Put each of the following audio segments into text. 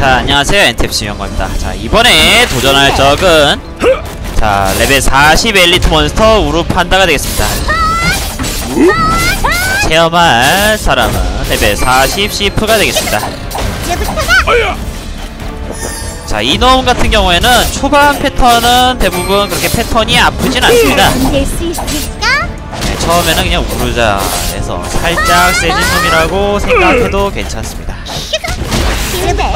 자 안녕하세요. 엔탭스 영광입니다. 자 이번에 도전할 적은 자 레벨 40 엘리트 몬스터 우루 판다가 되겠습니다. 체험할 사람은 레벨 40 시프가 되겠습니다. 자 이놈 같은 경우에는 초반 패턴은 대부분 그렇게 패턴이 아프진 않습니다? 네, 처음에는 그냥 우르자에서 살짝 세진 놈이라고 생각해도 괜찮습니다? 네,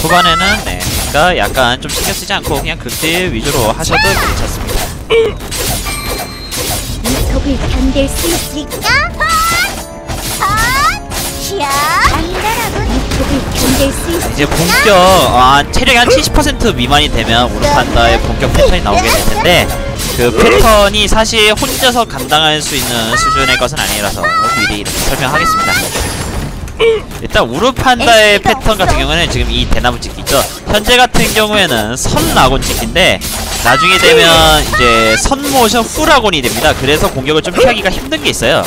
초반에는 네, 그러니까 약간 좀 신경 쓰지 않고 그냥 극딜 위주로 하셔도 괜찮습니다. 이 톱을 견딜 수 있을까? 시야 안다라고 이 톱을 견딜 수 있을까? 이제 본격 아, 체력이 한 70% 미만이 되면 우르판다의 본격 패턴이 나오게 될 텐데 그 패턴이 사실 혼자서 감당할 수 있는 수준의 것은 아니라서 미리 이렇게 설명하겠습니다. 일단 우르판다의 패턴 같은 경우는 지금 이 대나무 찍기 있죠. 현재 같은 경우에는 선라곤 찍기인데 나중에 되면 이제 선모션 후라곤이 됩니다. 그래서 공격을 좀 피하기가 힘든 게 있어요.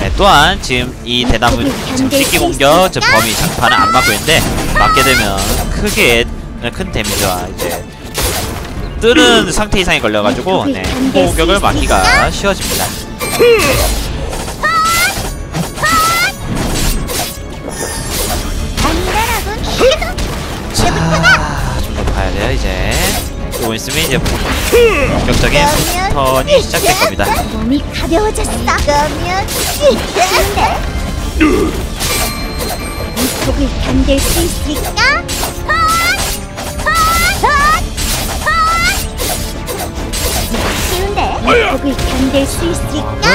네, 또한 지금 이 대나무 지금 찍기 공격 저 범위 장판은 안 맞고 있는데 맞게 되면 크게 큰 데미지와 이제 뜨는 상태 이상이 걸려가지고 네, 공격을 막기가 쉬워집니다. 돼요 이제. 조금 있으면 이제 본격적인 패턴이 시작될 겁니다. 몸이 가벼워졌어 그러면 쉬운데? 이 톱을 견딜 수 있을까? 쉬운데? 이 톱을 견딜 수 있을까?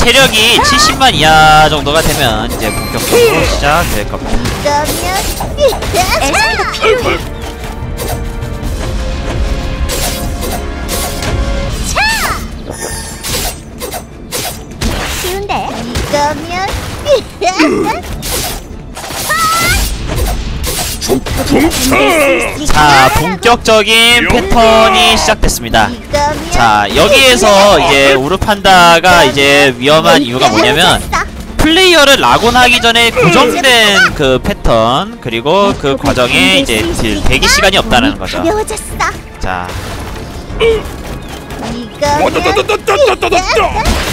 체력이 70만 이하 정도가 되면 이제 본격적으로 시작될 겁니다. 자, 본격적인 패턴이 시작됐습니다. 자, 여기에서 이제 우르판다가 이제 위험한 이유가 뭐냐면 플레이어를 라곤하기 전에 고정된 그 패턴 그리고 그 과정에 이제 딜 대기 시간이 없다는 거죠. 가벼워졌어. 자,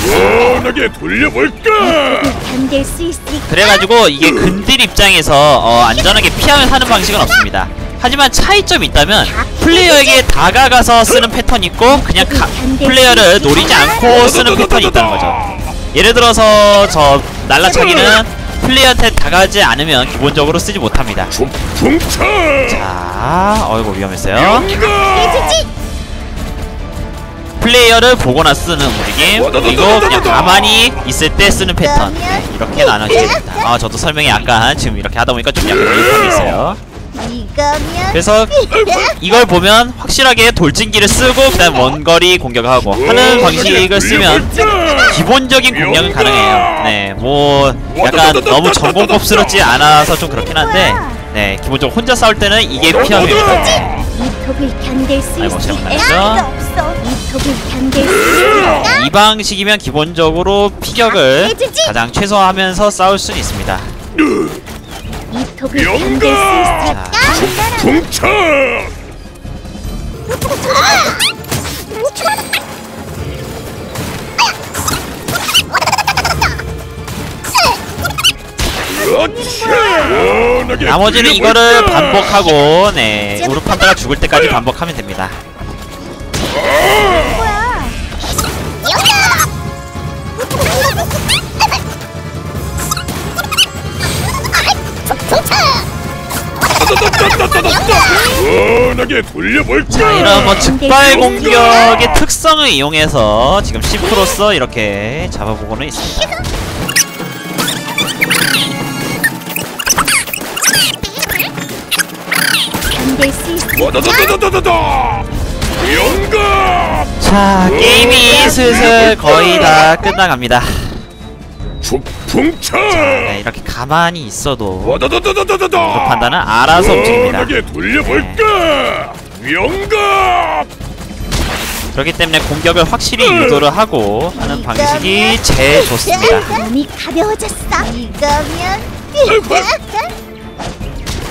시원하게 돌려볼까? 견딜 수 있을까? 그래가지고 이게 근딜 입장에서 어, 안전하게 피하면 하는 방식은 없습니다. 하지만 차이점이 있다면 플레이어에게 다가가서 쓰는 패턴이 있고 그냥 가, 플레이어를 노리지 않고 쓰는 패턴이 있다는 거죠. 예를 들어서 저 날라차기는 플레이어한테 다가가지 않으면 기본적으로 쓰지 못합니다. 자, 어이구 위험했어요. 플레이어를 보거나 쓰는 움직임 그리고 그냥 가만히 있을 때 쓰는 패턴 네, 이렇게 나눠지게 됩니다. 아 저도 설명이 약간 지금 이렇게 하다 보니까 좀 약간 미흡함이 있어요. 그래서 이걸 보면 확실하게 돌진기를 쓰고 그다음 원거리 공격을 하고 하는 방식을 쓰면 기본적인 공략은 가능해요. 네, 뭐 약간 너무 전공법스럽지 않아서 좀 그렇긴 한데 네, 기본적으로 혼자 싸울 때는 이게 피하입니다. 네. 이 톱을 견딜 수 아이고, 있을까? 잘못했죠? 없어. 이 톱을 견딜 수? 이 방식이면 기본적으로 피격을. 가장 최소화하면서 싸울 수는 있습니다. 이 톱을 견딜 수 있을까? 중차! 그렇지! 나머지는? 이거를 반복하고 네 우르판다가 죽을 때까지 반복하면 됩니다. 시원하게 돌려볼까? 자 이런 뭐 즉발 공격의 특성을 이용해서 지금 10%서 이렇게 잡아보고는 있습니다. 자 게임이 슬슬 거의 다 끝나갑니다. 죽풍차 네, 이렇게 가만히 있어도 판단은 알아서 움직입니다. 네. 돌려볼까 명각 그렇기 때문에 공격을 확실히 유도를 하고 하는 방식이 제일 좋습니다. 몸이 가벼워졌어. 이거면.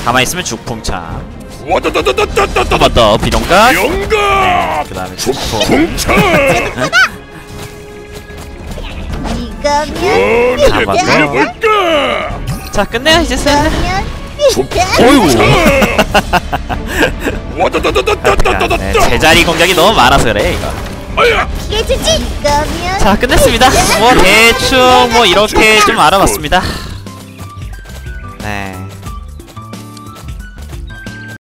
가만히 있으면 죽풍차. 한번 더 비동각 영감 그 다음에 슈퍼 공차! 이거면 잡아볼까? 자 끝내요 이제 쌤 어이구. 그러니까, 네, 제자리 공격이 너무 많아서 그래 이거. 자 끝냈습니다. 뭐 대충 뭐 이렇게 좀 알아봤습니다. 네.